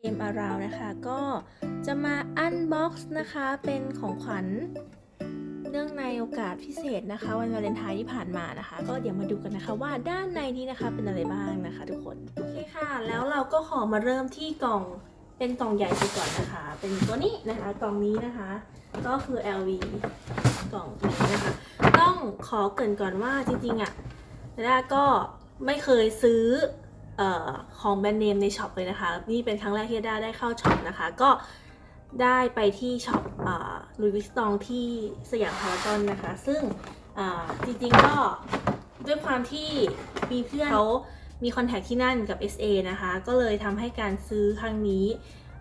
เอ็มอาราวนะคะ ก็จะมาอันบ็อกซ์นะคะ เป็นของขวัญเนื่องในโอกาสพิเศษนะคะ วันวาเลนไทน์ที่ผ่านมานะคะ ก็เดี๋ยวมาดูกันนะคะว่าด้านในนี้นะคะเป็นอะไรบ้างนะคะ ทุกคนโอเคค่ะ แล้วเราก็ขอมาเริ่มที่กล่องเป็นกล่องใหญ่ไปก่อนนะคะ เป็นตัวนี้นะคะกล่องนี้นะคะ ก็คือ LV กล่องนี้นะคะ ต้องขอเกรินก่อนว่าจริงๆอะ่ะดาก็ไม่เคยซื้อ ของแบรนด์เนมในช็อปเลยนะคะ นี่เป็นครั้งแรกที่ด้าได้เข้าช็อปนะคะ ก็ได้ไปที่ช็อปลุยวิสตองที่สยามพารากอนนะคะ ซึ่งจริงๆก็ด้วยความที่มีเพื่อนเขามีคอนแทคที่นั่นกับ SA นะคะ ก็เลยทำให้การซื้อครั้งนี้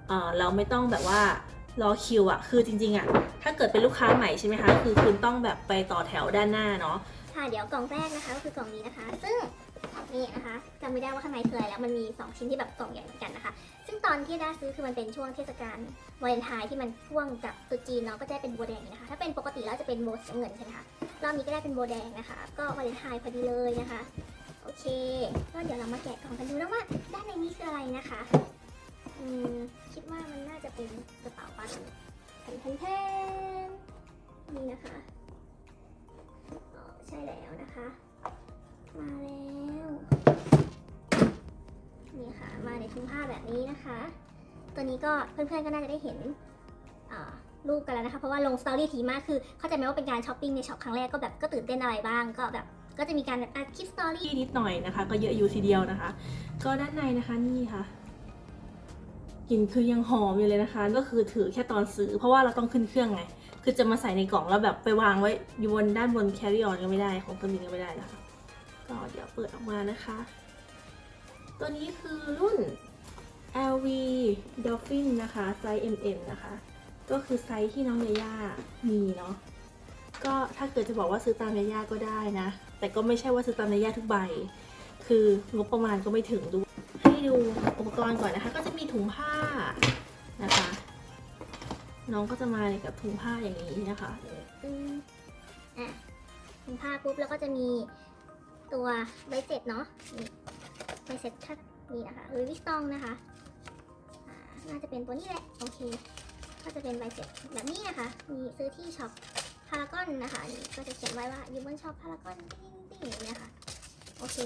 เอ่อเราไม่ต้องแบบว่ารอคิวอะคือจริงๆอะถ้าเกิดเป็นลูกค้าใหม่ใช่ไหมคะ คือคุณต้องแบบไปต่อแถวด้านหน้าเนาะ ค่ะ เดี๋ยวกล่องแรกนะคะก็คือกล่องนี้นะคะ ซึ่ง นี่นะคะจำไม่ได้ว่าข้างในคืออะไรแล้วมันมี 2 ชิ้นที่แบบกล่องใหญ่เหมือนกันนะคะ ซึ่งตอนที่ได้ซื้อคือมันเป็นช่วงเทศกาลวาเลนไทน์ที่มันพ่วงกับตรุษจีนเนาะก็จะได้เป็นโบวแดงนะคะ ถ้าเป็นปกติแล้วจะเป็นโบสีเงินใช่ไหมคะรอบนี้ก็ได้เป็นโบวแดงนะคะ ก็วาเลนไทน์พอดีเลยนะคะ โอเคก็เดี๋ยวเรามาแกะกล่องกันดูนะว่า ด้านในนี้คืออะไรนะคะอืมคิดว่ามันน่าจะเป็นกระเป๋าปาสแทนแทนนี่นะคะอ๋อใช่แล้วนะคะ มาแล้ว นี้นะคะ ตัวนี้ก็เพื่อนๆก็น่าจะได้เห็นรูปกันแล้วนะคะ เพราะว่าลงสตอรี่ทีมากคือเข้าใจไหมว่าเป็นการช้อปปิ้งในช็อปครั้งแรกก็แบบก็ตื่นเต้นอะไรบ้างก็แบบก็จะมีการแบบอัดคลิปสตอรี่นิดหน่อยนะคะ ก็เยอะอยู่ทีเดียวนะคะ ก็ด้านในนะคะนี่ค่ะกลิ่นคือยังหอมอยู่เลยนะคะ ก็คือถือแค่ตอนซื้อ เพราะว่าเราต้องขึ้นเครื่องไง คือจะมาใส่ในกล่องแล้วแบบไปวางไว้อยู่บนด้านบน carry on ก็ไม่ได้ของตัวนี้ก็ไม่ได้นะคะก็เดี๋ยวเปิดออกมานะคะ ตัวนี้คือรุ่น LV Dolphin นะคะ ไซส์ MM นะคะ ก็คือไซส์ที่น้องยาย่ามีเนาะ ก็ถ้าเกิดจะบอกว่าซื้อตามยาย่าก็ได้นะ แต่ก็ไม่ใช่ว่าซื้อตามยาย่าทุกใบ คืองบประมาณก็ไม่ถึงดู ให้ดูอุปกรณ์ก่อนนะคะ ก็จะมีถุงผ้านะคะ น้องก็จะมากับถุงผ้าอย่างนี้นะคะอะถุงผ้าปุ๊บแล้วก็จะมีตัวใบเสร็จเนาะใบเสร็จถ้านี่นะคะหรือวิสตองนะคะ น่าจะเป็นตัวนี้แหละ โอเค ก็จะเป็นใบเสร็จแบบนี้นะคะ มีซื้อที่ช็อปพารากอนนะคะนี่ก็จะเขียนไว้ว่ายู่บนช็อปพารากอนติ้งติ้งอย่างเงี้ยค่ะโอเค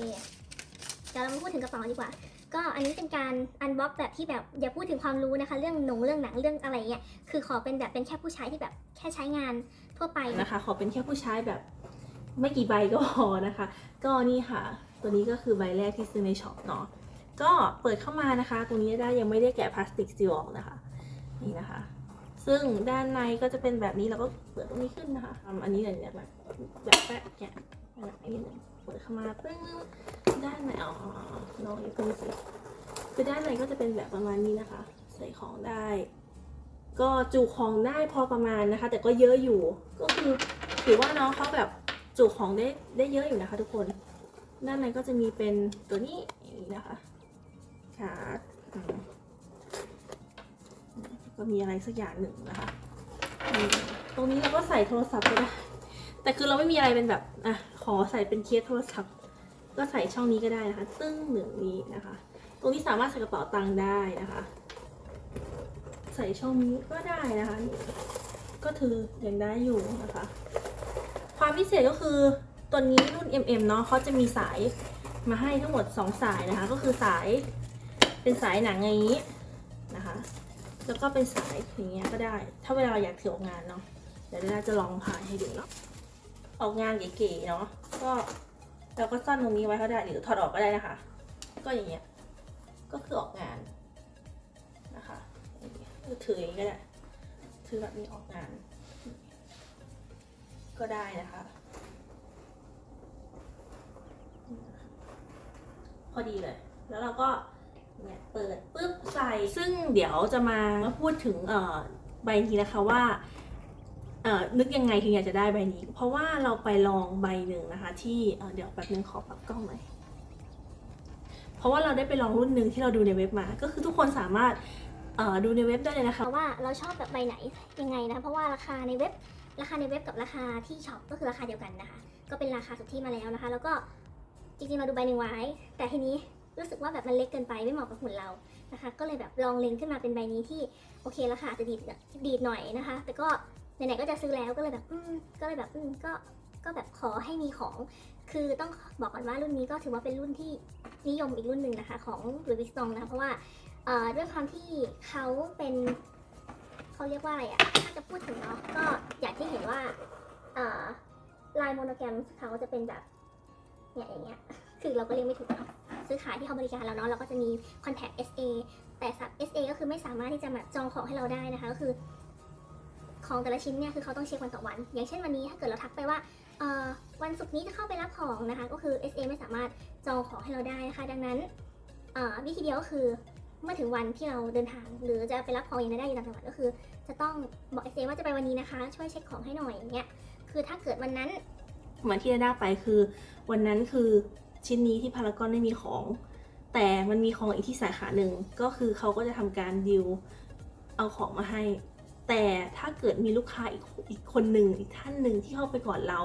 เดี๋ยวเรามาพูดถึงกระเป๋าดีกว่า ก็อันนี้เป็นการอันบ็อกแบบที่แบบอย่าพูดถึงความรู้นะคะ เรื่องหนงเรื่องหนังเรื่องอะไรเงี้ยคือขอเป็นแบบเป็นแค่ผู้ใช้ที่แบบแค่ใช้งานทั่วไปนะคะ ขอเป็นแค่ผู้ใช้แบบไม่กี่ใบก็พอนะคะ ก็นี่ค่ะ ตัวนี้ก็คือใบแรกที่ซื้อในช็อปเนาะ ก็เปิดเข้ามานะคะ ตรงนี้ได้ยังไม่ได้แกะพลาสติกซีลออกนะคะ นี่นะคะ ซึ่งด้านในก็จะเป็นแบบนี้เราก็เปิดตรงนี้ขึ้นนะคะทำอันนี้เลยเนี่ยแบบแบบแปะแกะแบบนี้เลยเปิดเข้ามาปึ้งด้านในอ๋อน้องอย่าเพิ่งสิคือด้านในก็จะเป็นแบบประมาณนี้นะคะ ใส่ของได้ ก็จุของได้พอประมาณนะคะ แต่ก็เยอะอยู่ ก็คือถือว่าน้องเขาแบบจุของได้ได้เยอะอยู่นะคะ ทุกคน ด้านในก็จะมีเป็นตัวนี้อย่างนี้นะคะ การ์ดอืมก็มีอะไรสักอย่างหนึ่งนะคะ ตรงนี้เราก็ใส่โทรศัพท์ก็ได้ แต่คือเราไม่มีอะไรเป็นแบบอะขอใส่เป็นเคสโทรศัพท์ ก็ใส่ช่องนี้ก็ได้นะคะ ตึ้งหนึ่งนี้นะคะ ตรงนี้สามารถใส่กระเป๋าตังค์ได้นะคะ ใส่ช่องนี้ก็ได้นะคะ ก็ถือยังได้อยู่นะคะ ความพิเศษก็คือตัวนี้รุ่น MM เนาะเขาจะมีสายมาให้ทั้งหมด 2 สายนะคะ ก็คือสาย เป็นสายหนังอย่างนี้นะคะ แล้วก็เป็นสายอย่างเงี้ยก็ได้ ถ้าเวลาเราอยากถือออกงานเนาะเดี๋ยวเราจะลองผ่านให้ดูเนาะออกงานเก๋ๆเนาะก็เราก็ซ่อนตรงนี้ไว้ก็ได้หรือถอดออกก็ได้นะคะ ก็อย่างเงี้ยก็คือออกงานนะคะถืออย่างนี้ก็ได้ถือแบบนี้ออกงาน ก็ได้นะคะ พอดีเลย แล้วเราก็ เนี่ยเปิดปุ๊บใส่ ซึ่งเดี๋ยวจะมาพูดถึงเอ่อใบนี้นะคะว่าเอ่อนึกยังไงถึงอยากจะได้ใบนี้ เพราะว่าเราไปลองใบหนึ่งนะคะ ที่เอ่อเดี๋ยวแป๊บนึงขอปรับกล้องหน่อยเพราะว่าเราได้ไปลองรุ่นหนึ่งที่เราดูในเว็บมา ก็คือทุกคนสามารถเอ่อดูในเว็บได้เลยนะคะเพราะว่าเราชอบแบบใบไหนยังไงนะ เพราะว่าราคาในเว็บราคาในเว็บกับราคาที่ช็อปก็คือราคาเดียวกันนะคะ ก็เป็นราคาสุทธิมาแล้วนะคะ แล้วก็จริงๆเราดูใบหนึ่งไว้ แต่ทีนี้ รู้สึกว่าแบบมันเล็กเกินไปไม่เหมาะกับหุ่นเรานะคะ ก็เลยแบบลองเล็งขึ้นมาเป็นใบนี้ที่โอเคราคาอาจจะดีดดีดหน่อยนะคะ แต่ก็ไหนๆก็จะซื้อแล้วก็เลยแบบอืมก็เลยแบบอืมก็ก็แบบขอให้มีของ คือต้องบอกก่อนว่ารุ่นนี้ก็ถือว่าเป็นรุ่นที่นิยมอีกรุ่นหนึ่งนะคะ ของลุยวิสตองนะคะเพราะว่าเอ่อด้วยความที่เขาเป็นเขาเรียกว่าอะไรอะถ้าจะพูดถึงเนาะก็อยางที่เห็นว่าเอ่อลายโมโนแกรมเขาจะเป็นแบบเนี่ยอย่างเงี้ยคือเราก็เรียกไม่ถูกเนาะ ซื้อขายที่เขาบริการเราเนาะเราก็จะมี contact SA แต่สับ SA ก็คือไม่สามารถที่จะแบบจองของให้เราได้นะคะก็คือของแต่ละชิ้นเนี่ยคือเขาต้องเช็ควันต่อวัน อย่างเช่นวันนี้ถ้าเกิดเราทักไปว่าวันศุกร์นี้จะเข้าไปรับของนะคะ ก็คือ SA ไม่สามารถจองของให้เราได้นะคะดังนั้นวิธีเดียวก็คือเมื่อถึงวันที่เราเดินทาง หรือจะไปรับของอย่างใดๆอยู่ต่างจังหวัดก็คือ จะต้องบอก SA ว่าจะไปวันนี้นะคะ ช่วยเช็คของให้หน่อยอย่างเงี้ยคือถ้าเกิดวันนั้นเหมือนที่ได้ไปคือวันนั้นคือ ชิ้นนี้ที่พารากอนไม่มีของ แต่มันมีของอีกที่สาขาหนึ่งก็คือเขาก็จะทำการดิวเอาของมาให้ แต่ถ้าเกิดมีลูกค้าอีกอีกคนหนึ่งอีกท่านหนึ่งที่เข้าไปก่อนเรา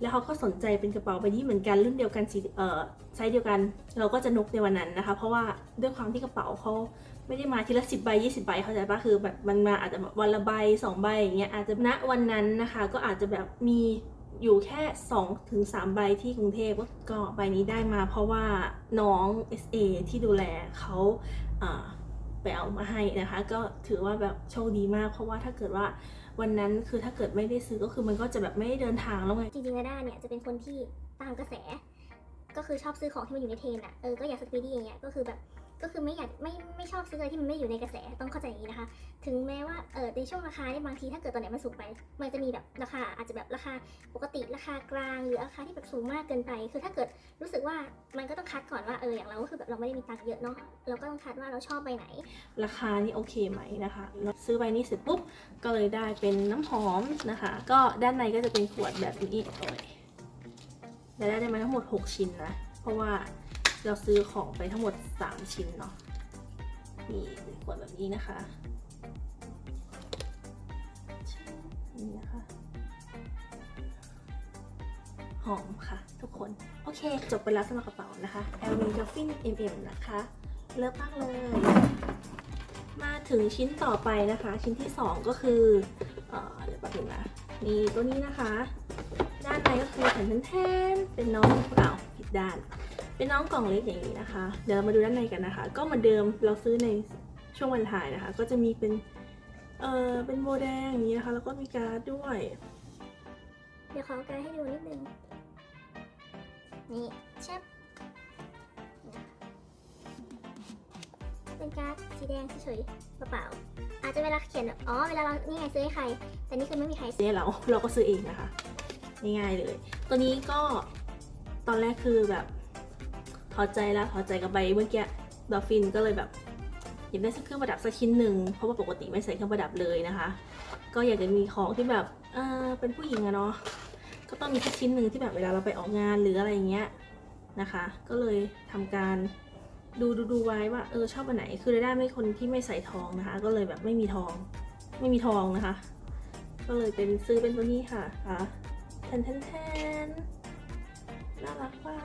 แล้วเขาก็สนใจเป็นกระเป๋าใบนี้เหมือนกันรุ่นเดียวกันสีเอ่อไซส์เดียวกัน เราก็จะนกในวันนั้นนะคะ เพราะว่าด้วยความที่กระเป๋าเขาไม่ได้มาทีละสิบใบยี่สิบใบเข้าใจปะคือแบบมันมาอาจจะวันละใบสองใบอย่างเงี้ยอาจจะณวันนั้นนะคะ ก็อาจจะแบบมี อยู่แค่2ถึง3ใบที่กรุงเทพก็ใบนี้ได้มาเพราะว่าน้อง SA ที่ดูแลเขาไปเอามาให้นะคะ ก็ถือว่าแบบโชคดีมาก เพราะว่าถ้าเกิดว่าวันนั้นคือถ้าเกิดไม่ได้ซื้อก็คือมันก็จะแบบไม่ได้เดินทางแล้วไง จริงๆนาด้าเนี่ยจะเป็นคนที่ตามกระแส ก็คือชอบซื้อของที่มันอยู่ในเทรนด์อะเออ ก็อยากสปีดี้อย่างเงี้ย ก็คือแบบ ก็คือไม่อยากไม่ไม่ชอบซื้ออะไรที่มันไม่อยู่ในกระแสต้องเข้าใจอย่างนี้นะคะ ถึงแม้ว่าเออในช่วงราคาเนี่ยบางทีถ้าเกิดตอนไหนมันสูงไป มันจะมีแบบราคาอาจจะแบบราคาปกติราคากลางหรือราคาที่แบบสูงมากเกินไป คือถ้าเกิดรู้สึกว่ามันก็ต้องคัดก่อนว่าเอออย่างเราก็คือแบบเราไม่ได้มีตังค์เยอะเนาะเราก็ต้องคัดว่าเราชอบใบไหน ราคานี่โอเคไหมนะคะแล้วซื้อใบนี้เสร็จปุ๊บก็เลยได้เป็นน้ำหอมนะคะ ก็ด้านในก็จะเป็นขวดแบบนี้เลยและได้มาทั้งหมด 6 ชิ้นนะเพราะว่า เราซื้อของไปทั้งหมด 3 ชิ้นเนาะนี่เป็นขวดแบบนี้นะคะนี่นะคะหอมค่ะ ทุกคน โอเค จบไปแล้วสำหรับกระเป๋านะคะ l v Dolphin MM นะคะเลิฟมากเลย มาถึงชิ้นต่อไปนะคะ ชิ้นที่ 2 ก็คือเออเดี๋ยวแป๊บนึงนะนี่ตัวนี้นะคะ ด้านในก็คือแผ่นแทนเป็นน้องเปล่าผิดด้าน เป็นน้องกล่องเล็กอย่างนี้นะคะ เดี๋ยวเรามาดูด้านในกันนะคะ ก็เหมือนเดิมเราซื้อในช่วงวันถ่ายนะคะ ก็จะมีเป็นเออเป็นโบแดงอย่างนี้นะคะ แล้วก็มีการ์ดด้วย เดี๋ยวขอเอาการดให้ดูนิดนึง นี่เชฟเป็นการ์ดสีแดงเฉยๆเปล่าๆอาจจะเวลาเขียนแบบอ๋อ เวลาเรา นี่ไงซื้อให้ใคร แต่นี่คือไม่มีใครซื้อเนี่ยเรา เราก็ซื้อเองนะคะ ง่ายๆเลย ตัวนี้ก็ตอนแรกคือแบบถ อใจแล้วถอใจกับใบเมื่อกี้ดอฟฟินก็เลยแบบอยากได้สักเครื่องประดับสักชิ้นหนึ่งเพราะว่าปกติไม่ใส่เครื่องประดับเลยนะคะ ก็อยากจะมีของที่แบบเออเป็นผู้หญิงอะเนาะก็ต้องมีสักชิ้นหนึ่งที่แบบเวลาเราไปออกงานหรืออะไรอย่างเงี้ยนะคะ ก็เลยทำการดูดูดูไว้ว่าเออชอบอันไหนคือได้ไม่คนที่ไม่ใส่ทองนะคะ ก็เลยแบบไม่มีทอง ไม่มีทองนะคะ ก็เลยเป็นซื้อเป็นตัวนี้ค่ะค่ะแทนแทนแทน น่ารักเปล่า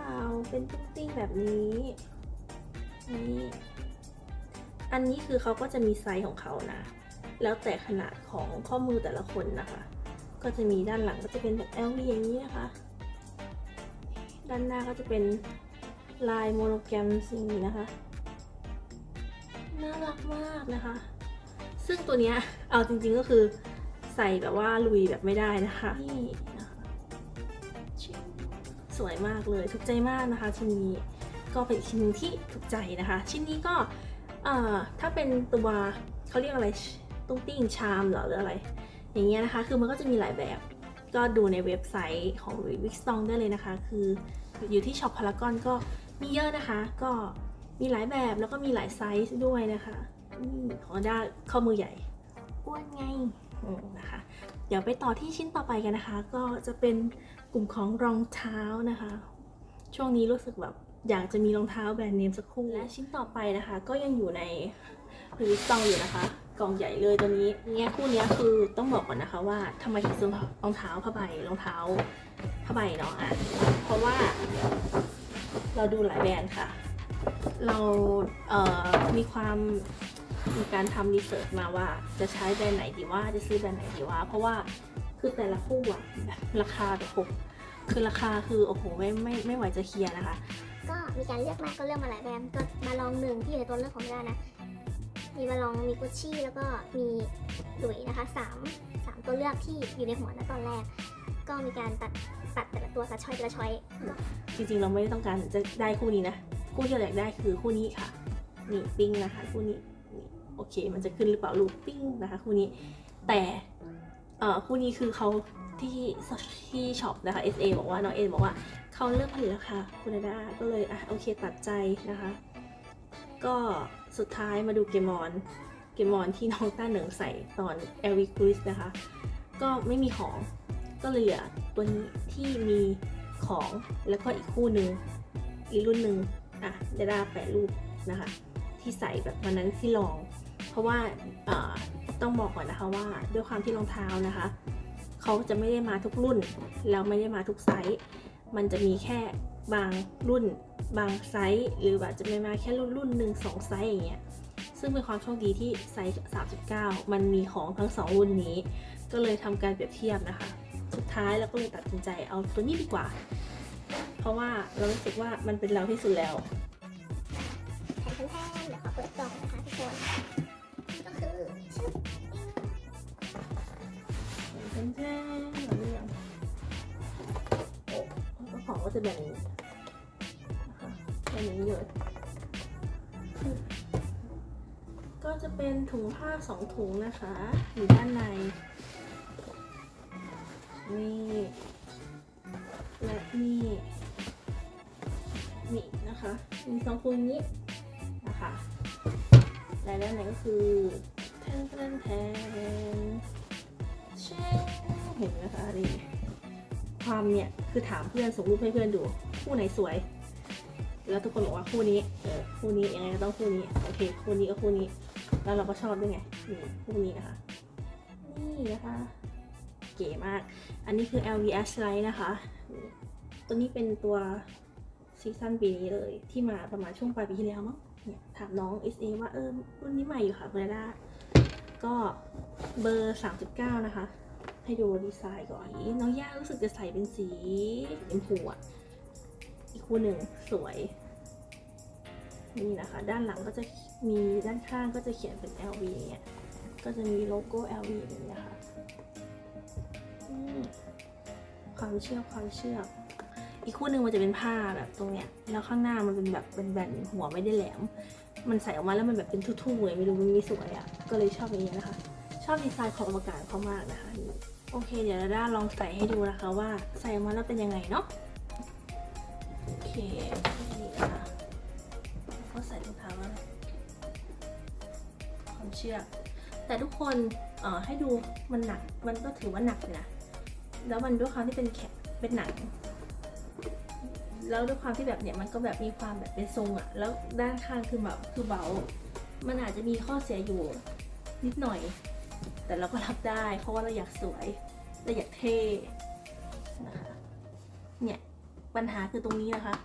เป็นตุ้งติ้งแบบนี้นี่อันนี้คือเขาก็จะมีไซส์ของเขานะ แล้วแต่ขนาดของข้อมือแต่ละคนนะคะ ก็จะมีด้านหลังก็จะเป็นแบบ LV อย่างนี้นะคะ ด้านหน้าก็จะเป็นลายโมโนแกรมสีนี้นะคะ น่ารักมากนะคะ ซึ่งตัวเนี้ยเอาจริงๆก็คือใส่แบบว่าลุยแบบไม่ได้นะคะนี่ สวยมากเลยถูกใจมากนะคะชิ้นนี้ก็เป็นอีกชิ้นนึงที่ถูกใจนะคะ ชิ้นนี้ก็ถ้าเป็นตัวเขาเรียกอะไรตุ้งติ้งชามหรอหรืออะไร อย่างเงี้ยนะคะ คือมันก็จะมีหลายแบบ ก็ดูในเว็บไซต์ของ w i x t o n ได้เลยนะคะ คืออยู่ที่ช็อปพารากอนก็มีเยอะนะคะ ก็มีหลายแบบแล้วก็มีหลายไซส์ด้วยนะคะนี่ของด้าข้อมือใหญ่อ้วนไงนะคะ เดี๋ยวไปต่อที่ชิ้นต่อไปกันนะคะ ก็จะเป็น กลุ่มของรองเท้านะคะ ช่วงนี้รู้สึกแบบอยากจะมีรองเท้าแบรนด์เนมสักคู่และชิ้นต่อไปนะคะ ก็ยังอยู่ในรีวิสตองอยู่นะคะ กล่องใหญ่เลยตัวนี้เนี่ยคู่เนี้ยคือต้องบอกก่อนนะคะว่าทำไมถึงซื้อรองเท้าผ้าใบรองเท้าผ้าใบเนาะอะเพราะว่าเราดูหลายแบรนด์ค่ะ เราเอ่อมีความ มีการทำรีเสิร์ชมาว่าจะใช้แบรนด์ไหนดีว่าจะซื้อแบรนด์ไหนดีว่า เพราะว่าคือแต่ละคู่อะแบบราคาแบบโหคือราคาคือโอ้โหไม่ไม่ไม่ไหวจะเคลียร์นะคะ ก็มีการเลือกมากก็เลือกมาหลายแบรนด์ก็มาลองหนึ่งที่อยู่ในตัวเลือกของเรานะมีมาลองมีกุชชี่แล้วก็มีหลุยนะคะสามสามตัวเลือกที่อยู่ในหัวนะตอนแรก ก็มีการตัดตัดแต่ละตัวตัดช้อยแต่ละช้อยก็จริงๆเราไม่ได้ต้องการจะได้คู่นี้นะ คู่ที่เราอยากได้คือคู่นี้ค่ะ นี่ปิ้งนะคะคู่นี้นี่ โอเค มันจะขึ้นหรือเปล่าลูกปิ้งนะคะคู่นี้ แต่คู่นี้คือเขาที่ที่ช็อปนะคะ SA บอกว่าน้องเอบอกว่าเขาเลือกผลิตราคาคุณดาก็เลยอะโอเคตัดใจนะคะ ก็สุดท้ายมาดูเกมอน เกมอนที่น้องต้าเหนิงใส่ตอน e r i c r u i s นะคะ ก็ไม่มีของก็เลยเหลือตัวนี้ที่มีของแล้วก็อีกคู่หนึ่งอีกรุ่นหนึ่งอะเดด้าแปะรูปนะคะ ที่ใส่แบบวันนั้นที่ลอง เพราะว่าต้องบอกก่อนนะคะว่าด้วยความที่รองเท้านะคะเขาจะไม่ได้มาทุกรุ่น แล้วไม่ได้มาทุกไซส์ มันจะมีแค่บางรุ่น บางไซส์ หรือแบบจะไม่มาแค่รุ่นรุ่นหนึ่งสองไซส์อย่างเงี้ยซึ่งเป็นความโชคดีที่ไซส์ 39 มันมีของทั้งสองรุ่นนี้ ก็เลยทำการเปรียบเทียบนะคะ สุดท้ายเราก็เลยตัดสินใจเอาตัวนี้ดีกว่า เพราะว่าเรารู้สึกว่ามันเป็นเราที่สุดแล้วแผ่นแท่นๆเดี๋ยวขอเปิดกล่องนะคะทุกคน เป็นแท่เรื่องโอ้แล้วของก็จะแบ่งอย่นี้นะคะแบบนี้เลยก็จะเป็นถุงผ้าสองถุงนะคะ อยู่ด้านใน นี่ และนี่ นี่นะคะ มีสองคนนี้นะคะและด้านในก็คือแทนแทนแทนเช่ เห็นไหมคะนี่ความเนี่ยคือถามเพื่อนส่งรูปให้เพื่อนดู คู่ไหนสวย แล้วทุกคนบอกว่าคู่นี้เออคู่นี้ยังไงก็ต้องคู่นี้โอเคคู่นี้ก็คู่นี้ แล้วเราก็ชอบด้วยไงนี่คู่นี้นะคะ นี่นะคะ เก๋มาก อันนี้คือ LVS Light นะคะตัวนี้เป็นตัวซีซั่นปีนี้เลย ที่มาประมาณช่วงปลายปีที่แล้วมั้งเนี่ยถามน้อง SA ว่าเออรุ่นนี้ใหม่อยู่ค่ะคุณดาก็เบอร์ 39 นะคะ ให้ดูดีไซน์ก่อนน้องย่ารู้สึกจะใส่เป็นสีชมพูอะอีกคู่หนึ่งสวยนี่นะคะ ด้านหลังก็จะมีด้านข้างก็จะเขียนเป็น LV อย่างเงี้ยก็จะมีโลโก้ LV อย่างเงี้ยค่ะความเชื่อมความเชื่อมอีกคู่หนึ่งมันจะเป็นผ้าแบบตรงเนี้ยแล้วข้างหน้ามันเป็นแบบเป็นแบนหัวไม่ได้แหลม มันใส่ออกมาแล้วมันแบบเป็นทุ่ๆเลยไม่รู้มันมีสวยอะ่ะก็เลยชอบอย่างเงี้ยนะคะ ชอบดีไซน์ของอวกาศเขามากนะคะนี่ โอเค เดี๋ยวเราด้าลองใส่ให้ดูนะคะว่าใส่ออกมาแล้วเป็นยังไงเนาะโอเคนี่นะคะก็ใส่รองเท้าแล้วความเชื่อแต่ทุกคนเอ่อให้ดูมันหนักมันก็ถือว่าหนักเลยนะแล้วมันด้วยความที่เป็นแข็งเป็นหนังแล้วด้วยความที่แบบเนี่ยมันก็แบบมีความแบบเป็นทรงอะแล้วด้านข้างคือแบบคือเบา มันอาจจะมีข้อเสียอยู่นิดหน่อย แต่เราก็รับได้ เพราะว่าเราอยากสวยเราอยากเท่นะคะเนี่ยปัญหาคือตรงนี้นะคะ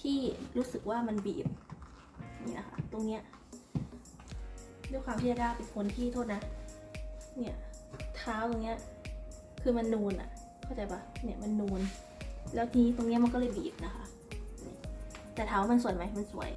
ที่รู้สึกว่ามันบีบนี่นะคะตรงเนี้ยด้วยความที่ดาเป็นคนที่โทษนะ เนี่ยเท้าตรงเนี้ยคือมันนูนอะ เข้าใจปะเนี่ยมันนูน แล้วทีนี้ตรงเนี้ยมันก็เลยบีบนะคะ แต่เท้ามันสวยไหมมันสวย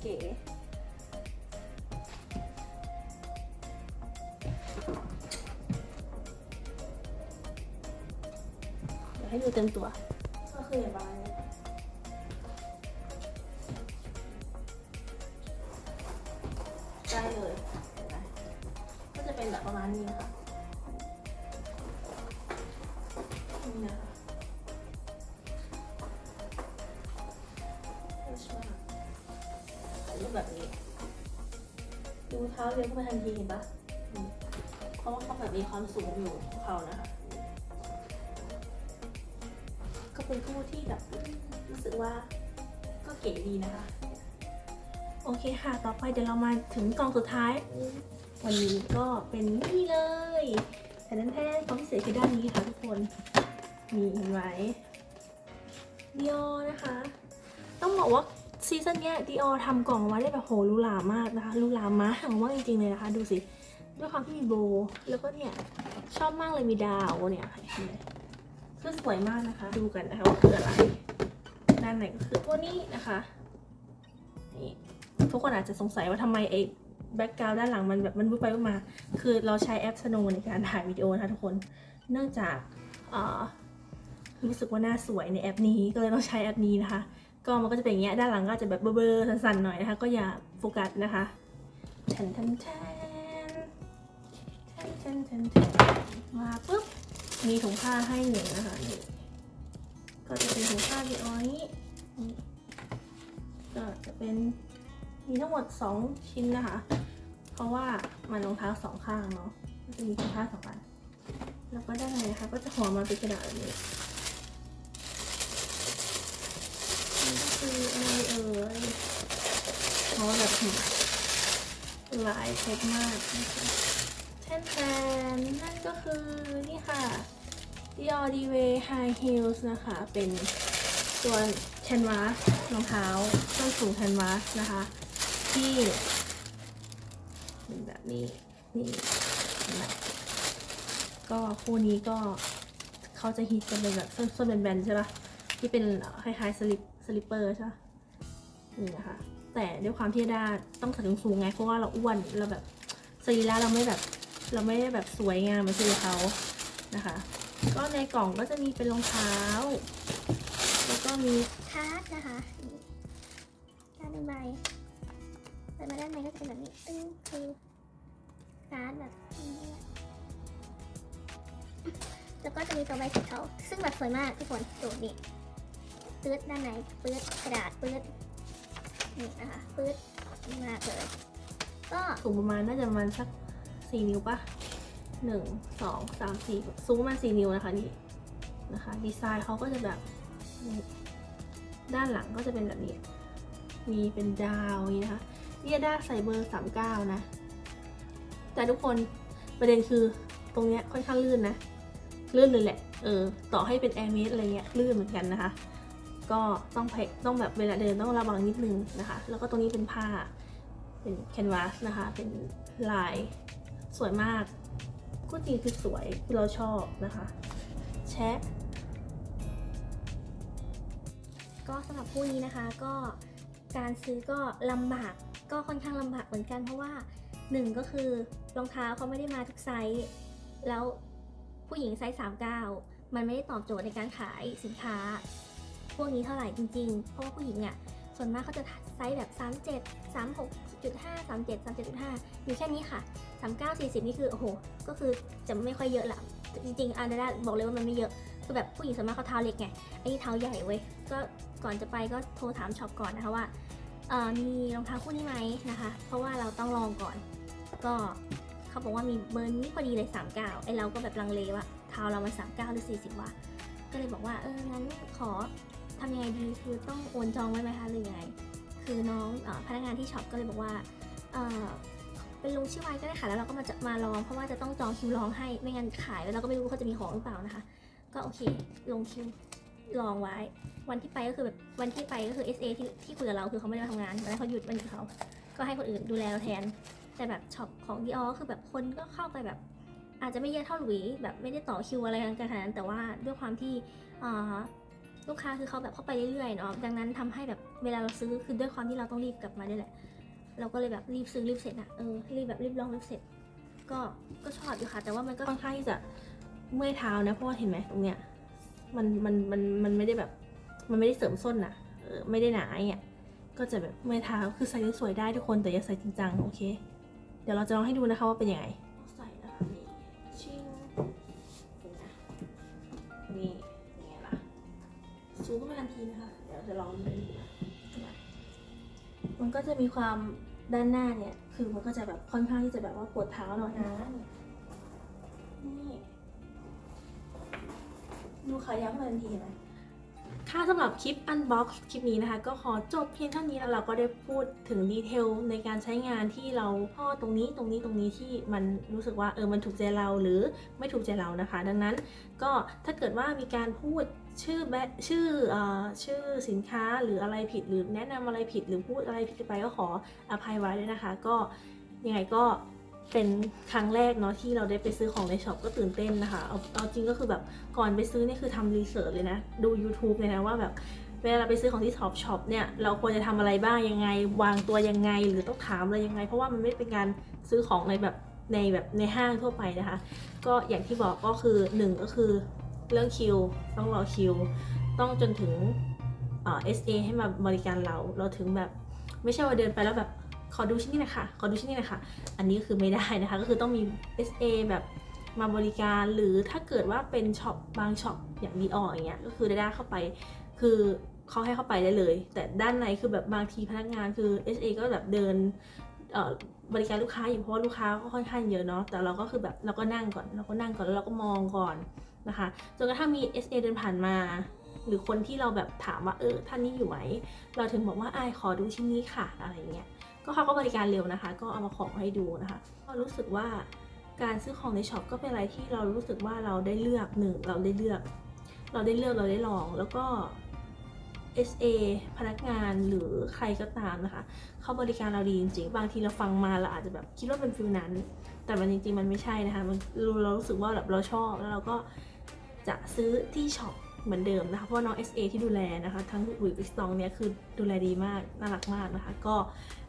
เก๋ๆให้ดูเต็มตัว ก็คืออย่างประ รูปแบบนี้ ดูเท้าเรียวขึ้นมาทันทีเห็นปะเพราะว่าเขาแบบมีความสูงอยู่ของเขานะคะก็เป็นคู่ที่แบบรู้สึกว่าก็เก๋ดีนะคะ โอเคค่ะ ต่อไปเดี๋ยวเรามาถึงกล่องสุดท้าย วันนี้ก็เป็นนี่เลยแต่นั้นแท้ความพิเศษคือด้านนี้ค่ะทุกคน มีเห็นไหมดิออนะคะ ต้องบอกว่า ซีซั่นนี้ดิออทำกล่องมาได้แบบโหหรูหรามากนะคะหรูหรามากมากจริงๆเลยนะคะ ดูสิด้วยความที่มีโบ แล้วก็เนี่ย ชอบมากเลยมีดาวเนี่ยคือสวยมากนะคะ ดูกันนะคะว่าคืออะไร ด้านไหนก็คือตัวนี้นะคะนี่ทุกคนอาจจะสงสัยว่าทำไมไอ้แบ็กกราวด้านหลังมันแบบมันวุบไปวุบมา คือเราใช้แอปสโนในการถ่ายวิดีโอนะคะทุกคน เนื่องจากเอ่อรู้สึกว่าหน้าสวยในแอปนี้ก็เลยต้องใช้แอปนี้นะคะ ก็มันก็จะเป็นอย่างเงี้ยด้านหลังก็จะแบบเบลอๆสั่นๆหน่อยนะคะ ก็อย่าโฟกัสนะคะแทนแทนแทนแทนแทนแทนแทนมาปุ๊บมีถุงผ้าให้หนึ่งนะคะนี่ก็จะเป็นถุงผ้าดีออยนี้ก็จะเป็นมีทั้งหมด 2 ชิ้นนะคะ เพราะว่ามันรองเท้าสองข้างเนาะก็จะมีถุงผ้าสองอันแล้วก็ด้านในนะคะก็จะห่อมาเป็นกระดาษแบบนี้ คืออะไรเอ่ยเพราแบบหลายเทปมากแทนแทนนั่นก็คือนี่ค่ะ Dior d w a y High Heels นะคะ เป็นตัวแคนวาสรองเท้าส้นสูงแคนวาสนะคะ ที่เป็นแบบนี้ นี่นไหมก็คู่นี้ก็เขาจะฮิตกันเป็นแบบส้นส้นแบนๆใช่ปะที่เป็นคล้ายๆสลิป สลิปเปอร์ใช่ปะนี่นะคะ แต่ด้วยความที่ด้าต้องใส่สูงไง เพราะว่าเราอ้วนเราแบบสรีระเราไม่แบบเราไม่ได้แบบสวยงามเหมือนชื่เขานะคะ ก็ในกล่องก็จะมีเป็นรองเท้า แล้วก็มีการ์ดนะคะนี่การ์ดหนึ่งใบเปิดมาด้านในก็จะเป็นแบบนี้ตึ้งคือการ์ดแบบแล้วก็จะมีตัวใบสีเขาซึ่งแบบสวยมากทุกคนดูนี่ ปื๊ดด้านในปื๊ดกระดาษปื๊ดนี่นะคะปื๊ดนี่มากเลยก็สูงประมาณน่าจะประมาณสักสี่นิ้วปะหนึ่งสองสามสี่สูงประมาณสี่นิ้วนะคะนี่นะคะ ดีไซน์เขาก็จะแบบด้านหลังก็จะเป็นแบบนี้ มีเป็นดาวนี้นะคะนี่ด้าใส่เบอร์สามเก้านะ แต่ทุกคนประเด็นคือตรงเนี้ยค่อนข้างลื่นนะ ลื่นเลยแหละ เออ ต่อให้เป็นแอร์เมสอะไรเงี้ย ลื่นเหมือนกันนะคะ ก็ต้องเพต้องแบบเวลาเดินต้องระวังนิดนึงนะคะ แล้วก็ตรงนี้เป็นผ้าเป็นแคนวาสนะคะ เป็นลายสวยมากก็จริงคือสวยคือเราชอบนะคะ แชะก็สำหรับคู่นี้นะคะก็การซื้อก็ลำบากก็ค่อนข้างลำบากเหมือนกัน เพราะว่าหนึ่งก็คือรองเท้าเขาไม่ได้มาทุกไซส์แล้วผู้หญิงไซส์39 มันไม่ได้ตอบโจทย์ในการขายสินค้า พวกนี้เท่าไหร่จริงๆ เพราะว่าผู้หญิงอะส่วนมากเขาจะไซส์แบบ 37 36.5 37 37.5 อยู่แค่นี้ค่ะ 39 40 นี่คือ โอ้โห ก็คือจะไม่ค่อยเยอะละจริงๆอานาดาบอกเลยว่ามันไม่เยอะ คือแบบผู้หญิงส่วนมากเขาเท้าเล็กไงไอ้นี่เท้าใหญ่เว้ย ก็ก่อนจะไปก็โทรถามช็อปก่อนนะคะว่ามีรองเท้าคู่นี้ไหมนะคะ เพราะว่าเราต้องลองก่อน ก็เขาบอกว่ามีเบอร์นี้พอดีเลย 39 ไอเราก็แบบลังเลว่าเท้าเรามัน39 หรือ 40วะก็เลยบอกว่าเอองั้นขอ ทำยังไงดีคือต้องโอนจองไว้ไหมคะหรือยังไงคือน้องอพนักงานที่ช็อปก็เลยบอกว่าเป็นลุงชื่อไวก็ได้ค่ะแล้วเราก็มาจะมาลองเพราะว่าจะต้องจองคิวลองให้ไม่งั้นขายแล้วเราก็ไม่รู้ว่าเขาจะมีของหรือเปล่านะคะ ก็โอเคลงคิวลองไว้ วันที่ไปก็คือแบบวันที่ไปก็คือ SA ที่ที่คุยกับเราคือเขาไม่ได้มาทำงานวันนั้นเขาหยุดวันหยุดเขาก็ให้คนอื่นดูแลเราแทน แต่แบบช็อปของดีออคือแบบคนก็เข้าไปแบบ อาจจะไม่เยอะเท่าหลุยแบบไม่ได้ต่อคิวอะไรกันขนาดนั้นแต่ว่าด้วยความที่อ่า ลูกค้าคือเขาแบบเข้าไปเรื่อยๆเนาะดังนั้นทำให้แบบเวลาเราซื้อคือด้วยความที่เราต้องรีบกลับมาด้วยแหละ เราก็เลยแบบรีบซื้อรีบเสร็จอะเออรีบแบบรีบลองรีบเสร็จ ก็ก็ชอบอยู่ค่ะ แต่ว่ามันก็ค่อนข้างที่จะเมื่อยเท้านะเพราะว่าเห็นไหมตรงเนี้ยมันมันมันมันไม่ได้แบบ มันไม่ได้เสริมส้นอะเออไม่ได้หนาเนี่ยก็จะแบบเมื่อยเท้าคือใส่ได้สวยได้ทุกคนแต่อย่าใส่จริงจังโอเค เดี๋ยวเราจะลองให้ดูนะคะว่าเป็นยังไง ซูมขึ้นมาทันทีนะคะ เดี๋ยวจะลองดูมันก็จะมีความด้านหน้าเนี่ย คือมันก็จะแบบค่อนข้างที่จะแบบว่าปวดเท้าหน่อยนะนี่ดูขายับมาทันทีนะค่ะสำหรับคลิป unbox คลิปนี้นะคะ ก็ขอจบเพียงเท่านี้แล้วเราก็ได้พูดถึงดีเทลในการใช้งานที่เราพ่อตรงนี้ตรงนี้ตรงนี้ที่มันรู้สึกว่าเออมันถูกใจเราหรือไม่ถูกใจเรานะคะ ดังนั้นก็ถ้าเกิดว่ามีการพูด ชื่อแบชื่อเอ่อชื่อสินค้าหรืออะไรผิดหรือแนะนำอะไรผิดหรือพูดอะไรผิดไปก็ขออภัยไว้ด้วยนะคะ ก็ยังไงก็เป็นครั้งแรกเนาะที่เราได้ไปซื้อของในช็อปก็ตื่นเต้นนะคะเอาเอาจริงก็คือแบบก่อนไปซื้อนี่คือทำรีเสิร์ชเลยนะ ดู YouTube เลยนะว่าแบบเวลาเราไปซื้อของที่ช็อปช็อปเนี่ยเราควรจะทำอะไรบ้างยังไง วางตัวยังไงหรือต้องถามอะไรยังไง เพราะว่ามันไม่เป็นการซื้อของในแบบในแบบในห้างทั่วไปนะคะ ก็อย่างที่บอกก็คือหนึ่งก็คือ เรื่องคิว ต้องรอคิว ต้องจนถึงเอ่อให้มาบริการเรา เราถึงแบบไม่ใช่ว่าเดินไปแล้วแบบขอดูชิ้นนี้นะคะขอดูชิ้นนี้นะคะอันนี้คือไม่ได้นะคะ ก็คือต้องมี SA แบบมาบริการหรือถ้าเกิดว่าเป็นช็อปบางช็อปอย่างดีออย่างเงี้ยก็คือได้เข้าไป คือเขาให้เข้าไปได้เลย แต่ด้านในคือแบบบางทีพนักงานคือ SA ก็แบบเดินบริการลูกค้าอยู่เพราะว่าลูกค้าก็ค่อนข้างเยอะเนาะแต่เราก็คือแบบเราก็นั่งก่อนเราก็นั่งก่อนแล้วเราก็มองก่อน นะคะจนกระทั่งมี SA เดินผ่านมา หรือคนที่เราแบบถามว่าเออท่านนี้อยู่ไหม เราถึงบอกว่าไอ้ายขอดูชิ้นนี้ค่ะอะไรเงี้ยก็เขาก็บริการเร็วนะคะ ก็เอามาของให้ดูนะคะก็รู้สึกว่าการซื้อของในช็อปก็เป็นอะไรที่เรารู้สึกว่าเราได้เลือกหนึ่งเราได้เลือก เราได้เลือกเราได้ลอง แล้วก็ SA พนักงานหรือใครก็ตามนะคะ เขาบริการเราดีจริงๆ บางทีเราฟังมาเราอาจจะแบบคิดว่าเป็นฟิลนั้น แต่มันจริงๆมันไม่ใช่นะคะ มันเราเรารู้สึกว่าแบบเราชอบแล้วเราก็ จะซื้อที่ช็อปเหมือนเดิมนะคะ เพราะว่าน้อง SA ที่ดูแลนะคะ ทั้งหลุยส์วิสตองเนี่ยคือดูแลดีมาก น่ารักมากนะคะ ก็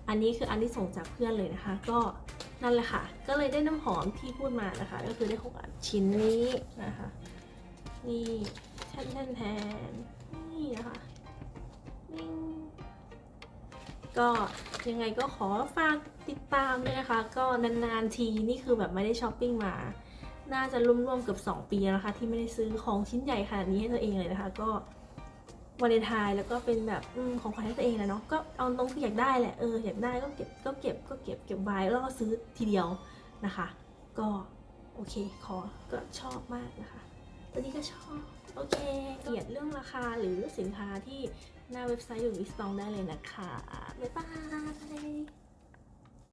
อันนี้คืออันที่ส่งจากเพื่อนเลยนะคะ ก็นั่นแหละค่ะ ก็เลยได้น้ำหอมที่พูดมานะคะ ก็คือได้หกอันชิ้นนี้นะคะ นี่แทนแทนแทนนี่นะคะนิ่งก็ยังไงก็ขอฝากติดตามด้วยนะคะ ก็นานๆทีนี่คือแบบไม่ได้ช้อปปิ้งมา น่าจะร่วมๆเกือบ 2 ปีแล้วนะคะ ที่ไม่ได้ซื้อของชิ้นใหญ่ขนาดนี้ให้ตัวเองเลยนะคะ ก็วันเลนไทน์แล้วก็เป็นแบบอของขวัญให้ตัวเองนะเนาะก็เอาตรงคืออยากได้แหละเอออยากได้ก็เก็บก็เก็บก็เก็บเก็บไว้แล้วก็ซื้อทีเดียวนะคะ ก็โอเคขอก็ชอบมากนะคะตัวนี้ก็ชอบโอเคเกลียดเรื่องราคาหรือสินค้าที่หน้าเว็บไซต์อยู่วิสตองได้เลยนะคะบ๊ายบาย